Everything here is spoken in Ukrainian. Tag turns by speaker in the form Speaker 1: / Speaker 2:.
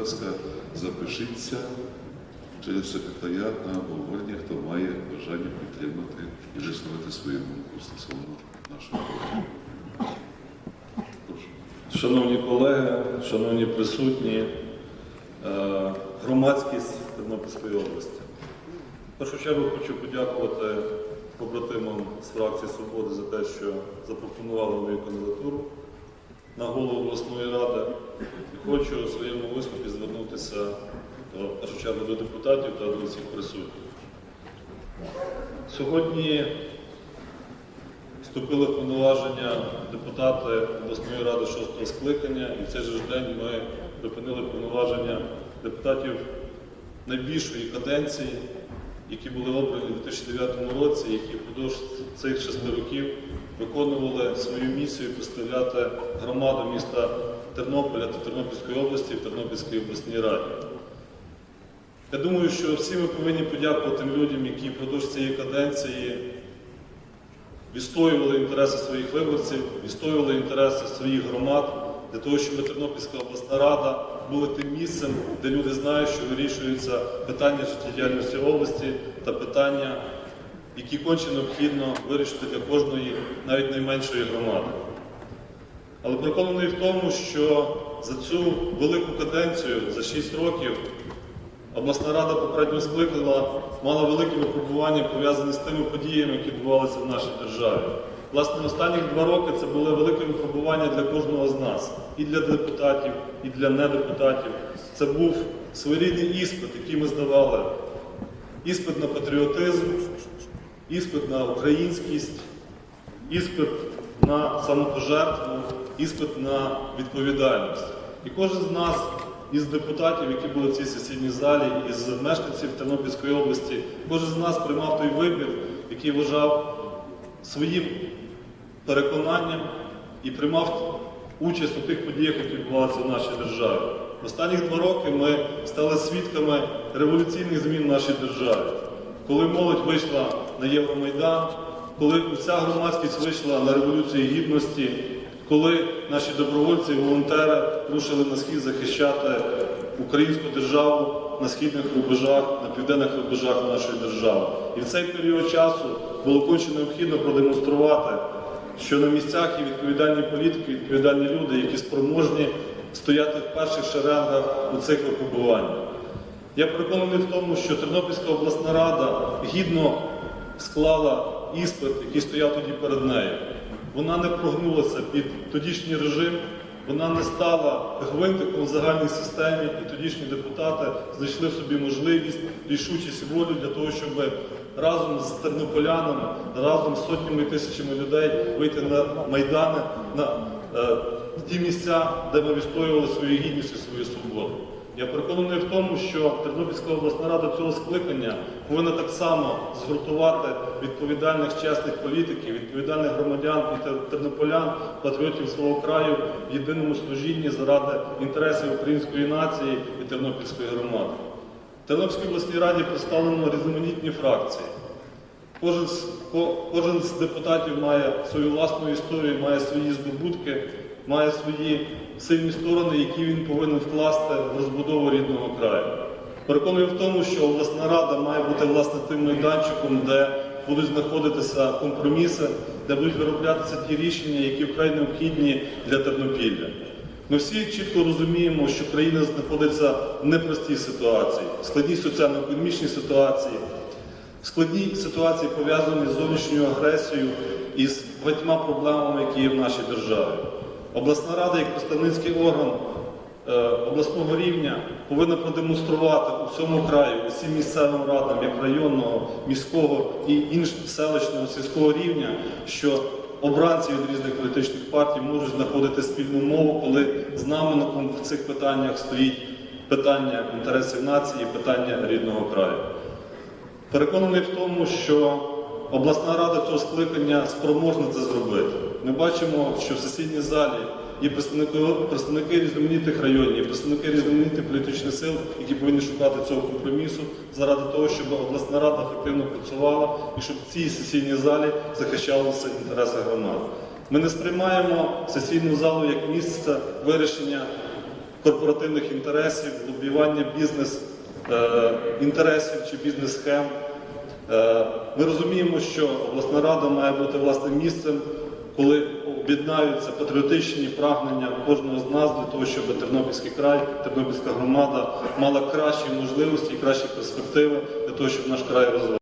Speaker 1: ласка, запишіться через секретаріат на обговорення, хто має бажання підтримати і висловити свою думку стосовно нашого. Прошу.
Speaker 2: Шановні колеги, шановні присутні, е, громадськість Тернопільської області. В першу чергу хочу подякувати побратимам з фракції Свободи за те, що запропонували мою кандидатуру на голову обласної ради. Хочу у своєму виступі звернутися до, першу до депутатів та до всіх присутніх. Сьогодні Вступили в повноваження депутати обласної ради шостого скликання, і в цей же день ми припинили повноваження депутатів найбільшої каденції, які були обрані у 2009 році, які впродовж цих шести років виконували свою місію представляти громаду міста Тернополя та Тернопільської області в Тернопільській обласній раді. Я думаю, що всі ми повинні подякувати тим людям, які впродовж цієї каденції відстоювали інтереси своїх виборців, відстоювали інтереси своїх громад для того, щоб Тернопільська обласна рада була тим місцем, де люди знають, що вирішуються питання життєдіяльності області та питання, які конче необхідно вирішити для кожної, навіть найменшої громади. Але переконаний в тому, що за цю велику каденцію, за 6 років, обласна рада попередньо скликала, мала великі випробування пов'язані з тими подіями, які відбувалися в нашій державі. Власне, останні два роки це були велике випробування для кожного з нас, і для депутатів, і для недепутатів. Це був своєрідний іспит, який ми здавали. Іспит на патріотизм, іспит на українськість, іспит на самопожертву, іспит на відповідальність. І кожен з нас, із депутатів, які були в цій сесійній залі, із мешканців Тернопільської області, кожен з нас приймав той вибір, який вважав своїм переконанням і приймав участь у тих подіях, які відбувалися в нашій державі. Останні два роки ми стали свідками революційних змін в нашій державі. Коли молодь вийшла на Євромайдан, коли вся громадськість вийшла на Революцію Гідності, коли наші добровольці і волонтери рушили на схід захищати українську державу на східних рубежах, на південних рубежах нашої держави. І в цей період часу було конче необхідно продемонструвати, що на місцях є відповідальні політики, відповідальні люди, які спроможні стояти в перших шеренгах у цих випробуваннях. Я переконаний в тому, що Тернопільська обласна рада гідно склала іспит, який стояв тоді перед нею. Вона не прогнулася під тодішній режим, вона не стала гвинтиком в загальній системі, і тодішні депутати знайшли в собі можливість, рішучість і волю для того, щоб разом з тернополянами, разом з сотнями тисячами людей вийти на майдани, на е, ті місця, де ми відстоювали свою гідність і свою свободу. Я переконаний в тому, що Тернопільська обласна рада цього скликання повинна так само згуртувати відповідальних чесних політиків, відповідальних громадян і тернополян, патріотів свого краю в єдиному служінні заради інтересів української нації і тернопільської громади. Тернопільській обласній раді представлено різноманітні фракції. Кожен з, ко- кожен з депутатів має свою власну історію, має свої здобутки, має свої сильні сторони, які він повинен вкласти в розбудову рідного краю. Переконую в тому, що обласна рада має бути власне тим майданчиком, де будуть знаходитися компроміси, де будуть вироблятися ті рішення, які вкрай необхідні для Тернопілля. Ми всі чітко розуміємо, що країна знаходиться в непростій ситуації, в складній соціально-економічній ситуації, в складній ситуації пов'язані з зовнішньою агресією і з багатьма проблемами, які є в нашій державі. Обласна рада, як представницький орган е, обласного рівня, повинна продемонструвати у всьому краю, усім місцевим радам, як районного, міського і іншого селищного, сільського рівня, що обранці від різних політичних партій можуть знаходити спільну мову, коли з нами в цих питаннях стоїть питання інтересів нації, питання рідного краю. Переконаний в тому, що обласна рада цього скликання спроможна це зробити. Ми бачимо, що в сесійній залі є представники, представники різноманітних районів, є представники різноманітних політичних сил, які повинні шукати цього компромісу заради того, щоб обласна рада ефективно працювала і щоб в цій сесійній залі захищалися інтереси громад. Ми не сприймаємо сесійну залу як місце вирішення корпоративних інтересів, лобіювання бізнес е, чи бізнес-схем. Е, Ми розуміємо, що обласна рада має бути власне місцем, коли об'єднаються патріотичні прагнення кожного з нас для того, щоб Тернопільський край, Тернопільська громада мала кращі можливості і кращі перспективи для того, щоб наш край розвивався.